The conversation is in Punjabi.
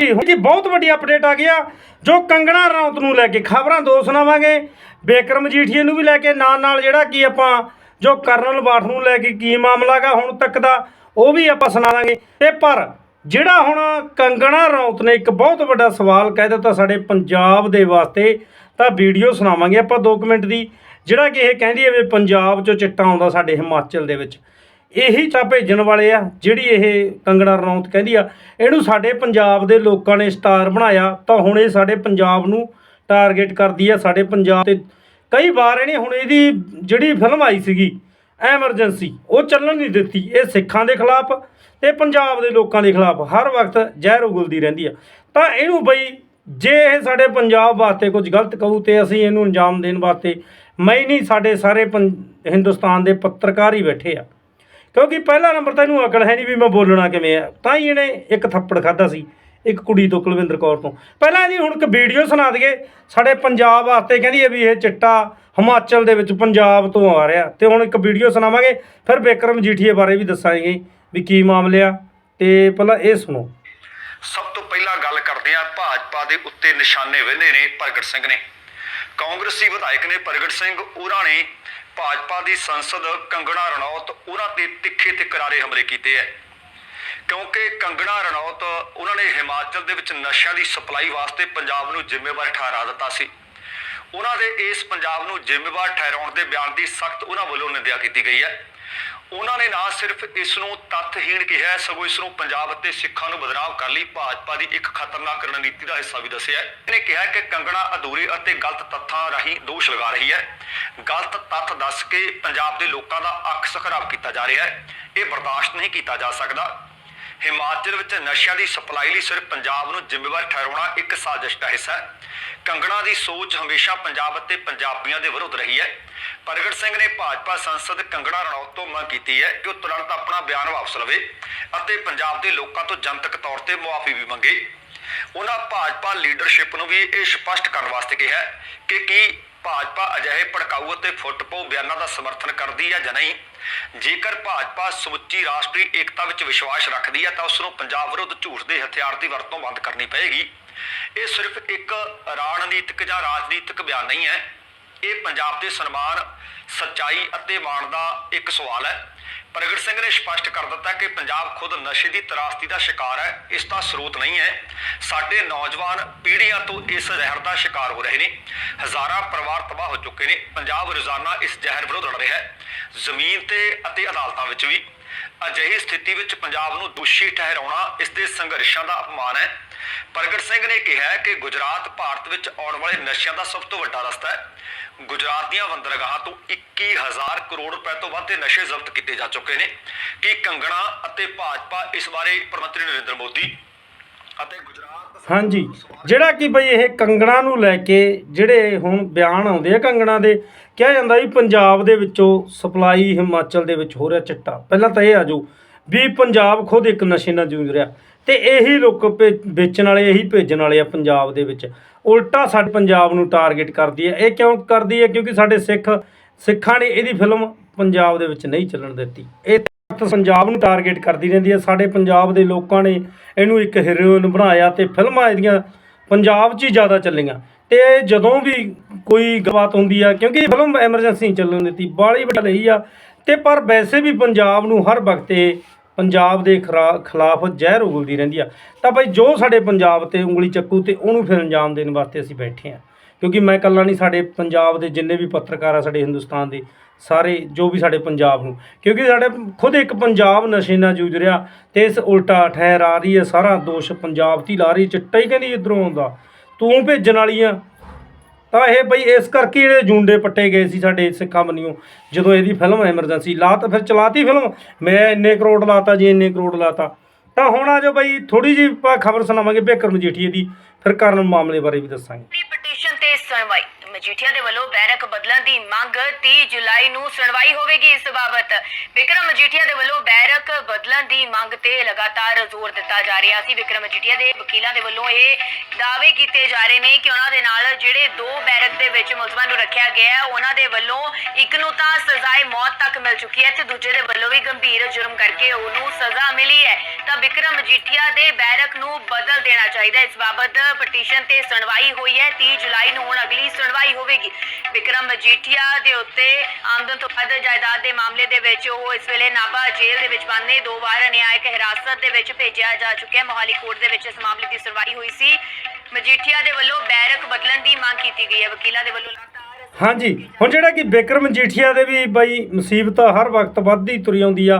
ਹੁਣ ਜੀ ਬਹੁਤ ਵੱਡੀ ਅਪਡੇਟ ਆ ਗਿਆ, ਜੋ ਕੰਗਣਾ ਰਣੌਤ ਨੂੰ ਲੈ ਕੇ ਖਬਰਾਂ ਦੋ ਸੁਣਾਵਾਂਗੇ। ਬੇਕਰਮ ਜੀਠੀਏ ਨੂੰ ਵੀ ਲੈ ਕੇ ਨਾਲ ਨਾਲ ਜਿਹੜਾ ਕੀ ਆਪਾਂ, ਜੋ ਕਰਨਲ ਬਾਠ ਨੂੰ ਲੈ ਕੇ ਕੀ ਮਾਮਲਾ ਗਾ ਹੁਣ ਤੱਕ ਦਾ, ਉਹ ਵੀ ਆਪਾਂ ਸੁਣਾਵਾਂਗੇ। ਤੇ ਪਰ ਜਿਹੜਾ ਹੁਣ ਕੰਗਣਾ ਰਣੌਤ ਨੇ ਇੱਕ ਬਹੁਤ ਵੱਡਾ ਸਵਾਲ ਕਹਿ ਦਿੱਤਾ ਸਾਡੇ ਪੰਜਾਬ ਦੇ ਵਾਸਤੇ, ਤਾਂ ਵੀਡੀਓ ਸੁਣਾਵਾਂਗੇ ਆਪਾਂ 2 ਮਿੰਟ ਦੀ। ਜਿਹੜਾ ਕਿ ਇਹ ਕਹਿੰਦੀ ਹੈ ਵੀ ਪੰਜਾਬ 'ਚੋਂ ਚਿੱਟਾ ਆਉਂਦਾ ਸਾਡੇ ਹਿਮਾਚਲ ਦੇ ਵਿੱਚ। ਇਹੀ ਤਾਂ ਭੇਜਣ ਵਾਲੇ ਆ, ਜਿਹੜੀ ਇਹ ਕੰਗਣਾ ਰਣੌਤ ਕਹਿੰਦੀ ਆ। ਇਹਨੂੰ ਸਾਡੇ ਪੰਜਾਬ ਦੇ ਲੋਕਾਂ ਨੇ ਸਟਾਰ ਬਣਾਇਆ, ਤਾਂ ਹੁਣ ਇਹ ਸਾਡੇ ਪੰਜਾਬ ਨੂੰ ਟਾਰਗੇਟ ਕਰਦੀ ਆ, ਸਾਡੇ ਪੰਜਾਬ ਤੇ ਕਈ ਵਾਰ ਇਹਨੇ ਹੁਣ ਇਹਦੀ ਜਿਹੜੀ ਫਿਲਮ ਆਈ ਸੀਗੀ, ਐਮਰਜੈਂਸੀ, ਉਹ ਚੱਲਣ ਨਹੀਂ ਦਿੱਤੀ। ਇਹ ਸਿੱਖਾਂ ਦੇ ਖਿਲਾਫ ਤੇ ਪੰਜਾਬ ਦੇ ਲੋਕਾਂ ਦੇ ਖਿਲਾਫ ਹਰ ਵਕਤ ਜ਼ਹਿਰ ਉਗਲਦੀ ਰਹਿੰਦੀ ਆ। ਤਾਂ ਇਹਨੂੰ ਬਈ, ਜੇ ਇਹ ਸਾਡੇ ਪੰਜਾਬ ਵਾਸਤੇ ਕੁਝ ਗਲਤ ਕਹੂ ਤੇ ਅਸੀਂ ਇਹਨੂੰ ਅੰਜਾਮ ਦੇਣ ਵਾਸਤੇ, ਮੈਂ ਨਹੀਂ ਸਾਡੇ ਸਾਰੇ ਪੰ- ਹਿੰਦੁਸਤਾਨ ਦੇ ਪੱਤਰਕਾਰ ਹੀ ਬੈਠੇ ਆ। ਕਿਉਂਕਿ ਪਹਿਲਾ ਨੰਬਰ ਤਾਂ ਇਹਨੂੰ ਅਕਲ ਹੈ ਨਹੀਂ ਵੀ ਮੈਂ ਬੋਲਣਾ ਕਿਵੇਂ ਆ। ਤਾਂ ਹੀ ਇਹਨੇ ਇੱਕ ਥੱਪੜ ਖਾਦਾ ਸੀ, ਇੱਕ ਕੁੜੀ ਤੋਂ ਕੁਲਵਿੰਦਰ ਕੌਰ ਤੋਂ। ਪਹਿਲਾਂ ਇਹਦੀ ਹੁਣ ਇੱਕ ਵੀਡੀਓ ਸੁਣਾ ਦਈਏ, ਸਾਡੇ ਪੰਜਾਬ ਵਾਸਤੇ ਕਹਿੰਦੀ ਹੈ ਵੀ ਇਹ ਚਿੱਟਾ ਹਿਮਾਚਲ ਦੇ ਵਿੱਚ ਪੰਜਾਬ ਤੋਂ ਆ ਰਿਹਾ। ਤੇ ਹੁਣ ਇੱਕ ਵੀਡੀਓ ਸੁਣਾਵਾਂਗੇ, ਫਿਰ ਬੇਕਰਮ ਜੀਠੀਏ ਬਾਰੇ ਵੀ ਦੱਸਾਂਗੇ ਵੀ ਕੀ ਮਾਮਲੇ ਆ। ਤੇ ਪਹਿਲਾਂ ਇਹ ਸੁਣੋ। ਸਭ ਤੋਂ ਪਹਿਲਾਂ ਗੱਲ ਕਰਦੇ ਹਾਂ, ਭਾਜਪਾ ਦੇ ਉੱਤੇ ਨਿਸ਼ਾਨੇ ਵਿੰਨੇ ਨੇ ਪ੍ਰਗਟ ਸਿੰਘ ਨੇ। ਕਾਂਗਰਸੀ ਵਿਧਾਇਕ ਨੇ ਪ੍ਰਗਟ ਸਿੰਘ ਉਹਨਾਂ ਨੇ ਭਾਜਪਾ ਦੀ ਸੰਸਦ ਕੰਗਣਾ ਰਣੌਤ ਉਹਨਾਂ ਤੇ ਤਿੱਖੇ ਤੇ ਕਰਾਰੇ ਹਮਲੇ ਕੀਤੇ ਹੈ ਕਿਉਂਕਿ ਕੰਗਣਾ ਰਣੌਤ ਉਹਨਾਂ ਨੇ ਹਿਮਾਚਲ ਦੇ ਵਿੱਚ ਨਸ਼ਿਆਂ ਦੀ ਸਪਲਾਈ ਵਾਸਤੇ ਪੰਜਾਬ ਨੂੰ ਜ਼ਿੰਮੇਵਾਰ ਠਹਿਰਾ ਦਿੱਤਾ ਸੀ। ਉਹਨਾਂ ਦੇ ਇਸ ਪੰਜਾਬ ਨੂੰ ਜ਼ਿੰਮੇਵਾਰ ਠਹਿਰਾਉਣ ਦੇ ਬਿਆਨ ਦੀ ਸਖਤ ਉਹਨਾਂ ਵੱਲੋਂ ਨਿੰਦਿਆ ਕੀਤੀ ਗਈ ਹੈ ਉਹਨਾਂ ਨੇ ਨਾ ਸਿਰਫ ਇਸ ਨੂੰ ਤੱਥਹੀਣ ਕਿਹਾ, ਸਗੋਂ ਇਸ ਨੂੰ ਪੰਜਾਬ ਅਤੇ ਸਿੱਖਾਂ ਨੂੰ ਬਦਨਾਮ ਕਰਨ ਲਈ। ਭਾਜਪਾ ਦੀ ਇੱਕ ਖਤਰਨਾਕ ਰਣਨੀਤੀ ਦਾ ਹਿੱਸਾ ਵੀ ਦੱਸਿਆ ਇਹਨੇ ਕਿਹਾ ਕਿ ਕੰਗਣਾ ਅਧੂਰੇ ਅਤੇ ਗਲਤ ਤੱਥਾਂ ਰਾਹੀਂ ਦੋਸ਼ ਲਗਾ ਰਹੀ ਹੈ। ਗਲਤ ਤੱਥ ਦੱਸ ਕੇ ਪੰਜਾਬ ਦੇ ਲੋਕਾਂ ਦਾ ਅੱਖ ਸਖਰਾਬ ਕੀਤਾ ਜਾ ਰਿਹਾ ਹੈ। ਇਹ ਬਰਦਾਸ਼ਤ ਨਹੀਂ ਕੀਤਾ ਜਾ ਸਕਦਾ। ਹਿਮਾਚਲ ਵਿੱਚ ਨਸ਼ਿਆਂ ਦੀ ਸਪਲਾਈ ਲਈ ਸਿਰਫ ਪੰਜਾਬ ਨੂੰ ਜ਼ਿੰਮੇਵਾਰ ਠਹਿਰਾਉਣਾ ਇੱਕ ਸਾਜ਼ਿਸ਼ ਦਾ ਹਿੱਸਾ ਹੈ। ਕੰਗਣਾ ਦੀ ਸੋਚ ਹਮੇਸ਼ਾ ਪੰਜਾਬ ਅਤੇ ਪੰਜਾਬੀਆਂ ਦੇ ਵਿਰੁੱਧ ਰਹੀ ਹੈ। ਪ੍ਰਗਟ ਸਿੰਘ ਨੇ ਭਾਜਪਾ ਸੰਸਦ ਕੰਗੜਾ ਰਣੌਤ ਤੋਂ ਮੰਗ ਕੀਤੀ ਹੈ ਕਿ ਉਹ ਤੁਰੰਤ ਆਪਣਾ ਬਿਆਨ ਵਾਪਸ ਲਵੇ ਅਤੇ ਪੰਜਾਬ ਦੇ ਲੋਕਾਂ ਤੋਂ ਜਨਤਕ ਤੌਰ ਤੇ ਮੁਆਫੀ ਵੀ ਮੰਗੇ। ਉਹਨਾਂ ਭਾਜਪਾ ਲੀਡਰਸ਼ਿਪ ਨੂੰ ਵੀ ਇਹ ਸਪਸ਼ਟ ਕਰਨ ਵਾਸਤੇ ਕਿਹਾ ਕਿ ਕੀ ਭਾਜਪਾ ਅਜਿਹੇ ਭੜਕਾਊ ਅਤੇ ਫੁੱਟਪੋ ਬਿਆਨਾਂ ਦਾ ਸਮਰਥਨ ਕਰਦੀ ਹੈ ਜਾਂ ਨਹੀਂ। ਜੇਕਰ ਭਾਜਪਾ ਸਮੁੱਚੀ ਰਾਸ਼ਟਰੀ ਏਕਤਾ ਵਿੱਚ ਵਿਸ਼ਵਾਸ ਰੱਖਦੀ ਹੈ ਤਾਂ ਉਸ ਨੂੰ ਪੰਜਾਬ ਵਿਰੁੱਧ ਝੂਠ ਦੇ ਹਥਿਆਰ ਦੀ ਵਰਤੋਂ ਬੰਦ ਕਰਨੀ ਪਏਗੀ। ਇਹ ਸਿਰਫ ਇੱਕ ਰਾਜਨੀਤਿਕ ਜਾਂ ਰਾਜਨੀਤਿਕ ਬਿਆਨ ਨਹੀਂ ਹੈ। ਇਹ ਪੰਜਾਬ ਦੇ ਸਨਮਾਨ, ਸੱਚਾਈ ਅਤੇ ਮਾਣ ਦਾ ਇੱਕ ਸਵਾਲ ਹੈ। ਪ੍ਰਗਟ ਸਿੰਘ ਨੇ ਸਪਸ਼ਟ ਕਰ ਦਿੱਤਾ ਕਿ ਪੰਜਾਬ ਖੁਦ ਨਸ਼ੇ ਦੀ ਤਰਾਸਦੀ ਦਾ ਸ਼ਿਕਾਰ ਹੈ, ਇਸ ਦਾ ਸਰੋਤ ਨਹੀਂ ਹੈ। ਸਾਡੇ ਨੌਜਵਾਨ ਪੀੜ੍ਹੀਆਂ ਤੋਂ ਇਸ ਜ਼ਹਿਰ ਦਾ ਸ਼ਿਕਾਰ ਹੋ ਰਹੇ ਨੇ। ਹਜ਼ਾਰਾਂ ਪਰਿਵਾਰ ਤਬਾਹ ਹੋ ਚੁੱਕੇ ਨੇ। ਪੰਜਾਬ ਰੋਜ਼ਾਨਾ ਇਸ ਜ਼ਹਿਰ ਵਿਰੁੱਧ ਲੜ ਰਿਹਾ ਹੈ। ਜ਼ਮੀਨ ਤੇ ਅਤੇ ਅਦਾਲਤਾਂ ਵਿੱਚ ਵੀ। ਅਜਿਹੀ ਸਥਿਤੀ ਵਿੱਚ ਪੰਜਾਬ ਨੂੰ ਦੋਸ਼ੀ ਠਹਿਰਾਉਣਾ ਇਸ ਦੇ ਸੰਘਰਸ਼ਾਂ ਦਾ ਅਪਮਾਨ ਹੈ। ਪ੍ਰਗਟ ਸਿੰਘ ਨੇ ਕਿਹਾ ਕਿ ਗੁਜਰਾਤ ਭਾਰਤ ਵਿੱਚ ਆਉਣ ਵਾਲੇ ਨਸ਼ਿਆਂ ਦਾ ਸਭ ਤੋਂ ਵੱਡਾ ਰਸਤਾ ਹੈ। ਗੁਜਰਾਤ ਦੀਆਂ ਬੰਦਰਗਾਹਾਂ ਤੋਂ 21000 ਕਰੋੜ ਰੁਪਏ ਤੋਂ ਵੱਧ ਦੇ ਨਸ਼ੇ ਜ਼ਬਤ ਕੀਤੇ ਜਾ ਚੁੱਕੇ ਨੇ। ਕਿ ਕੰਗਣਾ ਅਤੇ ਭਾਜਪਾ ਇਸ ਬਾਰੇ ਪ੍ਰਧਾਨ ਮੰਤਰੀ ਨਰਿੰਦਰ ਮੋਦੀ ਅਤੇ ਗੁਜਰਾਤ ਹਾਂਜੀ। ਜਿਹੜਾ ਕਿ ਬਈ ਇਹ ਕੰਗਣਾ ਨੂੰ ਲੈ ਕੇ ਜਿਹੜੇ ਹੁਣ ਬਿਆਨ ਆਉਂਦੇ ਆ ਕੰਗਣਾ ਦੇ ਕਿਹਾ ਜਾਂਦਾ ਵੀ ਪੰਜਾਬ ਦੇ ਵਿੱਚੋਂ ਸਪਲਾਈ ਹਿਮਾਚਲ ਦੇ ਵਿੱਚ ਹੋ ਰਿਹਾ ਚਿੱਟਾ। ਪਹਿਲਾਂ ਤਾਂ ਇਹ ਆਜੋ ਵੀ ਪੰਜਾਬ ਖੁਦ ਇੱਕ ਨਸ਼ੇ ਨਾਲ ਜੂਝ ਰਿਹਾ। ਤੇ ਇਹੀ ਲੋਕ ਭੇ- ਵੇਚਣ ਵਾਲੇ, ਇਹੀ ਭੇਜਣ ਵਾਲੇ ਆ ਪੰਜਾਬ ਦੇ ਵਿੱਚ। ਉਲਟਾ ਸਾਡੇ ਪੰਜਾਬ ਨੂੰ ਟਾਰਗੇਟ ਕਰਦੀ ਹੈ। ਇਹ ਕਿਉਂ ਕਰਦੀ ਹੈ? ਕਿਉਂਕਿ ਸਾਡੇ ਸਿੱਖ, ਸਿੱਖਾਂ ਨੇ ਇਹਦੀ ਫਿਲਮ ਪੰਜਾਬ ਦੇ ਵਿੱਚ ਨਹੀਂ ਚੱਲਣ ਦਿੱਤੀ। ਇਹ ਪੰਜਾਬ ਨੂੰ ਟਾਰਗੇਟ ਕਰਦੀ ਰਹਿੰਦੀ ਹੈ। ਸਾਡੇ ਪੰਜਾਬ ਦੇ ਲੋਕਾਂ ਨੇ ਇਹਨੂੰ ਇੱਕ ਹੀਰੋਇਨ ਬਣਾਇਆ ਤੇ ਫਿਲਮਾਂ ਇਹਦੀਆਂ ਪੰਜਾਬ 'ਚ ਹੀ ਜ਼ਿਆਦਾ ਚੱਲੀਆਂ। ਤੇ ਜਦੋਂ ਵੀ ਕੋਈ ਗੱਲਬਾਤ ਹੁੰਦੀ ਆ, ਕਿਉਂਕਿ ਇਹ ਫਿਲਮ ਐਮਰਜੈਂਸੀ ਚੱਲਣ ਦਿੱਤੀ, ਬਾਲੀ ਵੱਡਾ ਲਈ ਆ। ਤੇ ਪਰ ਵੈਸੇ ਵੀ ਪੰਜਾਬ ਨੂੰ ਹਰ ਵਕਤ ਪੰਜਾਬ ਦੇ ਖਰਾ- ਖਿਲਾਫ ਜ਼ਹਿਰ ਉਗਲਦੀ ਰਹਿੰਦੀ ਆ। ਤਾਂ ਭਾਈ ਜੋ ਸਾਡੇ ਪੰਜਾਬ ਤੇ ਉਂਗਲੀ ਚੱਕੂ ਤੇ ਉਹਨੂੰ ਫਿਰ ਅੰਜਾਮ ਦੇਣ ਵਾਸਤੇ ਅਸੀਂ ਬੈਠੇ ਆ ਕਿਉਂਕਿ ਮੈਂ ਇਕੱਲਾ ਨਹੀਂ, ਸਾਡੇ ਪੰਜਾਬ ਦੇ ਜਿੰਨੇ ਵੀ ਪੱਤਰਕਾਰ ਆ ਸਾਡੇ ਹਿੰਦੁਸਤਾਨ ਦੇ, ਸਾਰੇ ਜੋ ਵੀ ਸਾਡੇ ਪੰਜਾਬ ਨੂੰ। ਕਿਉਂਕਿ ਸਾਡੇ ਖੁਦ ਇੱਕ ਪੰਜਾਬ ਨਸ਼ੇ ਨਾਲ ਜੂਝ ਰਿਹਾ ਤੇ ਇਸ ਉਲਟਾ ਠਹਿਰ ਆ ਰਹੀ ਹੈ, ਸਾਰਾ ਦੋਸ਼ ਪੰਜਾਬ ਤੇ ਹੀ ਲਾ ਰਹੀ ਚਿੱਟਾ ਹੀ ਕਹਿੰਦੀ ਇਧਰੋਂ ਆਉਂਦਾ। ਤੂੰ ਭੇਜਣ ਵਾਲੀ ਆ ਤਾਂ ਇਹ ਬਈ ਇਸ ਕਰਕੇ ਜਿਹੜੇ ਜੁੰਡੇ ਪੱਟੇ ਗਏ ਸੀ ਸਾਡੇ ਸਿੱਖਾਂ ਬੰਨਿਓ ਜਦੋਂ ਇਹਦੀ ਫਿਲਮ ਐਮਰਜੈਂਸੀ ਲਾ ਤਾਂ ਫਿਰ ਚਲਾਤੀ ਫਿਲਮ ਮੈਂ ਇੰਨੇ ਕਰੋੜ ਲਾਤਾ ਜੀ, ਇੰਨੇ ਕਰੋੜ ਲਾਤਾ। ਤਾਂ ਹੁਣ ਆ ਜੋ ਬਈ ਥੋੜੀ ਜਿਹੀ ਆਪਾਂ ਖਬਰ ਸੁਣਾਵਾਂਗੇ ਬੇਕਰ ਮਜੀਠੀਏ ਦੀ, ਫਿਰ ਕਰਨ ਮਾਮਲੇ ਬਾਰੇ ਵੀ ਦੱਸਾਂਗੇ। ਪਟੀਸ਼ਨ ਤੇ ਸੁਣਵਾਈ। ਮਜੀਠੀਆ ਦੇ ਵੱਲੋਂ ਬੈਰਕ ਬਦਲਣ ਦੀ ਮੰਗ 30 ਜੁਲਾਈ ਨੂੰ ਸੁਣਵਾਈ ਹੋਵੇਗੀ ਇਸ ਬਾਬਤ। ਵਿਕਰਮ ਮਜੀਠੀਆ ਦੇ ਵੱਲੋਂ ਬੈਰਕ ਬਦਲਣ ਦੀ ਮੰਗ ਤੇ ਲਗਾਤਾਰ ਜ਼ੋਰ ਦਿੱਤਾ ਜਾ ਰਿਹਾ ਸੀ। ਵਿਕਰਮ ਮਜੀਠੀਆ ਦੇ ਵਕੀਲਾਂ ਦੇ ਵੱਲੋਂ ਇਹ ਦਾਅਵੇ ਕੀਤੇ ਜਾ ਰਹੇ ਨੇ ਕਿ ਉਹਨਾਂ ਦੇ ਨਾਲ ਜਿਹੜੇ ਦੋ ਬੈਰਕ ਦੇ ਵਿੱਚ ਮੁਲਜ਼ਮਾਂ ਨੂੰ ਰੱਖਿਆ ਗਿਆ ਹੈ, ਉਹਨਾਂ ਦੇ ਵੱਲੋਂ ਇੱਕ ਨੂੰ ਤਾਂ ਸਜ਼ਾਏ ਮੌਤ ਤੱਕ ਮਿਲ ਚੁੱਕੀ ਹੈ ਤੇ ਦੂਜੇ ਦੇ ਵੱਲੋਂ ਵੀ ਗੰਭੀਰ ਜੁਰਮ ਕਰਕੇ ਉਹਨੂੰ ਸਜ਼ਾ ਮਿਲੀ ਹੈ। ਤਾਂ ਵਿਕਰਮ ਮਜੀਠੀਆ ਦੇ ਬੈਰਕ ਨੂੰ ਬਦਲ ਦੇਣਾ ਚਾਹੀਦਾ ਇਸ ਬਾਬਤ ਪਟੀਸ਼ਨ ਤੇ ਸੁਣਵਾਈ ਹੋਈ ਹੈ। 30 ਜੁਲਾਈ ਨੂੰ ਹੁਣ ਅਗਲੀ ਸੁਣਵਾਈ ਹੋਵੇਗੀ। ਵਿਕਰਮ ਮਜੀਠੀਆ ਦੇ ਉੱਤੇ ਆਮਦਨ ਤੋਂ ਵੱਧ ਜਾਇਦਾਦ ਦੇ ਮਾਮਲੇ ਦੇ ਵਿੱਚ ਉਹ ਇਸ ਵੇਲੇ ਨਾਭਾ ਜੇਲ੍ਹ ਦੇ ਵਿੱਚ ਬੰਦ ਨੇ ਦੋ ਵਾਰ ਨਿਆਇਕ ਹਿਰਾਸਤ ਦੇ ਵਿੱਚ ਭੇਜਿਆ ਜਾ ਚੁੱਕਿਆ। ਮੋਹਾਲੀ ਕੋਰਟ ਦੇ ਵਿੱਚ ਇਸ ਮਾਮਲੇ ਦੀ ਸੁਣਵਾਈ ਹੋਈ ਸੀ। ਮਜੀਠੀਆ ਦੇ ਵੱਲੋਂ ਬੈਰਕ ਬਦਲਣ ਦੀ ਮੰਗ ਕੀਤੀ ਗਈ ਹੈ। ਵਕੀਲਾਂ ਦੇ ਵੱਲੋਂ ਲਗਾਤਾਰ ਹਾਂਜੀ। ਹੁਣ ਜਿਹੜਾ ਕਿ ਬਿਕਰਮ ਜੀਠੀਆ ਦੇ ਵੀ ਬਾਈ ਮੁਸੀਬਤ ਹਰ ਵਕਤ ਵੱਧਦੀ ਤੁਰੀ ਆਉਂਦੀ ਆ।